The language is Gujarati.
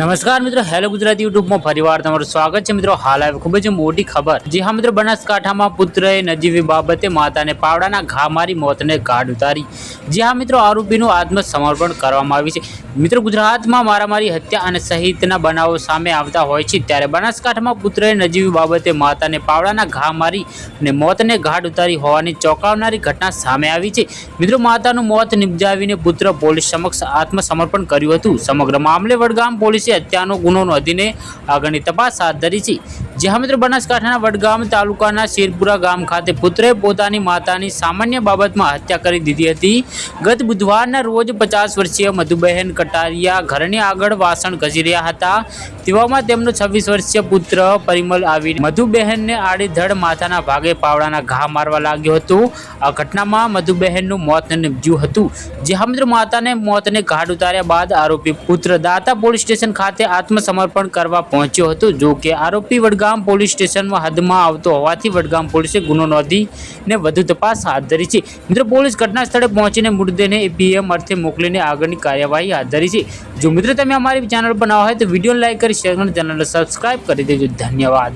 નમસ્કાર મિત્રો, હેલો ગુજરાતી યુટ્યુબમાં ફરીવાર તમારું સ્વાગત છે. મિત્રો, હાલ આવે ખૂબ જ મોટી ખબર. જી હા મિત્રો, બનાસકાંઠામાં પુત્રએ નજીવી બાબતે માતાને પાવડાના ઘા મારી મોતને ગાઢ ઉતારી. જી હા મિત્રો, આરોપીનું આત્મસમર્પણ કરવામાં આવ્યું છે. મિત્રો, ગુજરાતમાં મારામારી, હત્યા અને સહિતના બનાવો સામે આવતા હોય છે. ત્યારે બનાસકાંઠામાં પુત્રએ નજીવી બાબતે માતાને પાવડાના ઘા મારી અને મોતને ઘાટ ઉતારી હોવાની ચોંકાવનારી ઘટના સામે આવી છે. મિત્રો, માતાનું મોત નિપજાવીને પુત્ર પોલીસ સમક્ષ આત્મસમર્પણ કર્યું હતું. સમગ્ર મામલે વડગામ પોલીસે હત્યાનો ગુનો નોંધીને આગળની તપાસ હાથ ધરી છે. જ્યાં મિત્રો બનાસકાંઠાના વડગામ તાલુકાના શેરપુરા ગામ ખાતે પુત્રે પોતાની માતાની સામાન્ય બાબતમાં હત્યા કરી દીધી હતી. ગત બુધવારના રોજ પચાસ વર્ષીય મધુબહેન કટારિયા ઘરની આગળ વાસણ ઘસી રહ્યા હતા. તેવામાં તેમનો છવ્વીસ વર્ષીય પુત્ર પરિમલ આવી મધુબહેનને આડેધડ માથાના ભાગે પાવડાના ઘા મારવા લાગ્યો હતો. આ ઘટનામાં મધુબહેનનું મોત નિપજ્યું હતું. જે હા મિત્રો માતાને મોતને ઘાટ ઉતાર્યા બાદ આરોપી પુત્ર દાતા પોલીસ સ્ટેશન ખાતે આત્મસમર્પણ કરવા પહોંચ્યો હતો. જો કે આરોપી વડગામ પોલીસ સ્ટેશનમાં હદમાં આવતો હોવાથી વડગામ પોલીસે ગુનો નોંધીને વધુ તપાસ હાથ ધરી છે. મિત્રો, પોલીસ ઘટના સ્થળે પહોંચીને મૃતદેહને પીએમ અર્થે મોકલીને આગળની કાર્યવાહી હાથ ધરી છે. જો મિત્રો, તમે અમારી ચેનલ પર ના હોય તો વીડિયો લાઈક કરી, શેર ચેનલને સબસ્ક્રાઇબ કરી દેજો. ધન્યવાદ.